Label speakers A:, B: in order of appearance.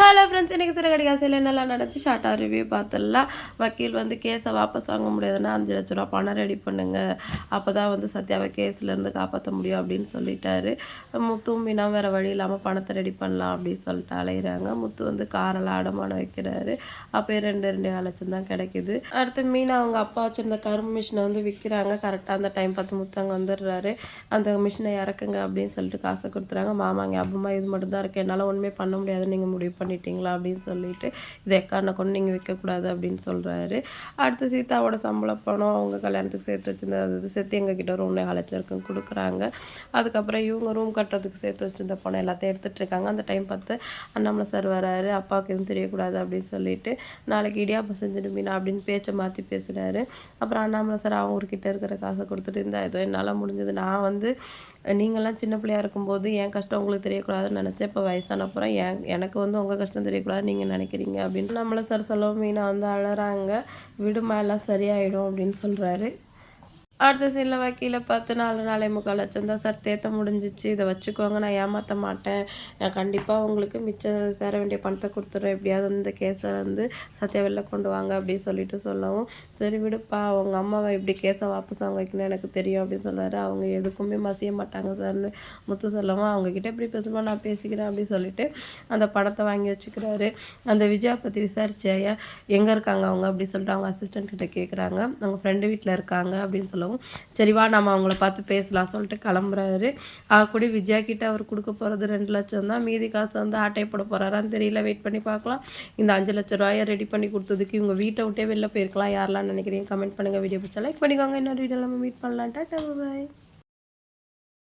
A: Hello friends இன்றைக்கி சிறகடி காசில் என்னெல்லாம் நடந்துச்சு? ஷார்ட்டாக ரிவ்யூ பார்த்துடலாம். வக்கீல் வந்து கேஸை வாபஸ் வாங்க முடியாதுன்னா அஞ்சு லட்ச ரூபா பணம் ரெடி பண்ணுங்கள் அப்போ தான் வந்து சத்யாவை கேஸ்லேருந்து காப்பாற்ற முடியும் அப்படின்னு சொல்லிட்டாரு. முத்தும் மீனா வேறு வழி இல்லாமல் பணத்தை ரெடி பண்ணலாம் அப்படின்னு சொல்லிட்டு அலையிறாங்க. முத்து வந்து காரெல்லாம் அடமானம் வைக்கிறாரு. அப்போ ரெண்டு ரெண்டு லட்சம் தான் கிடைக்குது. அடுத்து மீனா அவங்க அப்பா வச்சுருந்த கரும்பு மிஷினை வந்து விற்கிறாங்க கரெக்டாக அந்த டைம் பார்த்து முத்து அங்கே வந்துடுறாரு. அந்த மிஷினை இறக்குங்க அப்படின்னு சொல்லிட்டு காசை கொடுத்துறாங்க. மாமாங்க அப்பமா இது மட்டும் தான் இருக்குது என்னால் ஒன்றுமே பண்ண முடியாது நீங்கள் முடிவு பண்ணிட்டீங்களா அப்படின்னு சொல்லிட்டு இதை எக்காரணம் கொண்டு நீங்கள் விற்கக்கூடாது அப்படின்னு சொல்கிறாரு அடுத்து சீதாவோட சம்பள பணம் அவங்க கல்யாணத்துக்கு சேர்த்து வச்சிருந்த அது சேர்த்து எங்ககிட்ட ஒரு ஒன்றே கொடுக்குறாங்க. அதுக்கப்புறம் இவங்க ரூம் கட்டுறதுக்கு சேர்த்து வச்சிருந்த பணம் எல்லாத்தையும் எடுத்துகிட்டு இருக்காங்க. அந்த டைம் பார்த்து அண்ணாமலை சார் வராரு. அப்பாவுக்கு எதுவும் தெரியக்கூடாது அப்படின்னு சொல்லிட்டு நாளைக்கு இடியாப்பம் செஞ்சுட்டு மீனா அப்படின்னு பேச்சை மாற்றி பேசுகிறாரு அப்புறம் அண்ணாமலை சார் அவங்கக்கிட்ட இருக்கிற காசை கொடுத்துட்டு இருந்தா ஏதோ என்னால் முடிஞ்சது. நான் வந்து நீங்கள்லாம் சின்ன பிள்ளையா இருக்கும்போது என் கஷ்டம் உங்களுக்கு தெரியக்கூடாதுன்னு நினச்சேன். இப்போ வயசான அப்புறம் என் எனக்கு வந்து உங்கள் கஷ்டம் தெரியக்கூடாது நீங்கள் நினைக்கிறீங்க அப்படின்னு. நம்மளை சார் சொல்லவும் மீனா வந்து அழறாங்க. விடுமா எல்லாம் சரியாயிடும் அப்படின்னு சொல்கிறாரு அடுத்த சீனில் வக்கீல பார்த்து நாலு நாளே முக்கால் லட்சம் தான் சார். தேத்த முடிஞ்சிச்சு. இதை வச்சுக்கோங்க. நான் ஏமாற்ற மாட்டேன். நான் கண்டிப்பாக உங்களுக்கு மிச்சம் சேர வேண்டிய பணத்தை கொடுத்துட்றேன். எப்படியாவது இந்த கேஸை வந்து சத்தியா வெளில கொண்டு வாங்க அப்படின்னு சொல்லிட்டு சொல்லவும் சரி விடுப்பா அவங்க அம்மாவை இப்படி கேஸை வாபஸ் அவங்க வைக்கணும் எனக்கு தெரியும் அப்படின்னு சொல்கிறாரு அவங்க எதுக்குமே மசிய மாட்டாங்க சார்னு முத்து சொல்லவும் அவங்கக்கிட்ட எப்படி பேசுமா நான் பேசிக்கிறேன் அப்படின்னு சொல்லிட்டு அந்த பணத்தை வாங்கி வச்சுக்கிறாரு. அந்த விஜயா பற்றி விசாரிச்சு ஐயா எங்கே இருக்காங்க அவங்க? அப்படின்னு சொல்லிட்டு அவங்க அசிஸ்டன்ட் கிட்ட கேட்குறாங்க அவங்க ஃப்ரெண்டு வீட்டில் இருக்காங்க அப்படின்னு சொல்லுவோம் சரி சரிவா நம்ம அவங்கள பார்த்து பேசலாம் சொல்லிட்டு கிளம்புறாரு. அவ கூட விஜயா கிட்ட அவர் கொடுக்க போகிறது ரெண்டு லட்சம் தான். மீதி காசு வந்து ஆட்டை போட போகிறாரான்னு தெரியல. வெயிட் பண்ணி பார்க்கலாம். இந்த அஞ்சு லட்ச ரூபாயை ரெடி பண்ணி கொடுத்ததுக்கு இவங்க வீட்டை விட்டே வெளில போயிருக்கலாம். யாரெல்லாம் நினைக்கிறீங்க கமெண்ட் பண்ணுங்கள் வீடியோ பிடிச்சா லைக் பண்ணிக்கோங்க. இன்னொரு வீடியோ நம்ம மீட் பண்ணலாம். டாட்டா பாய்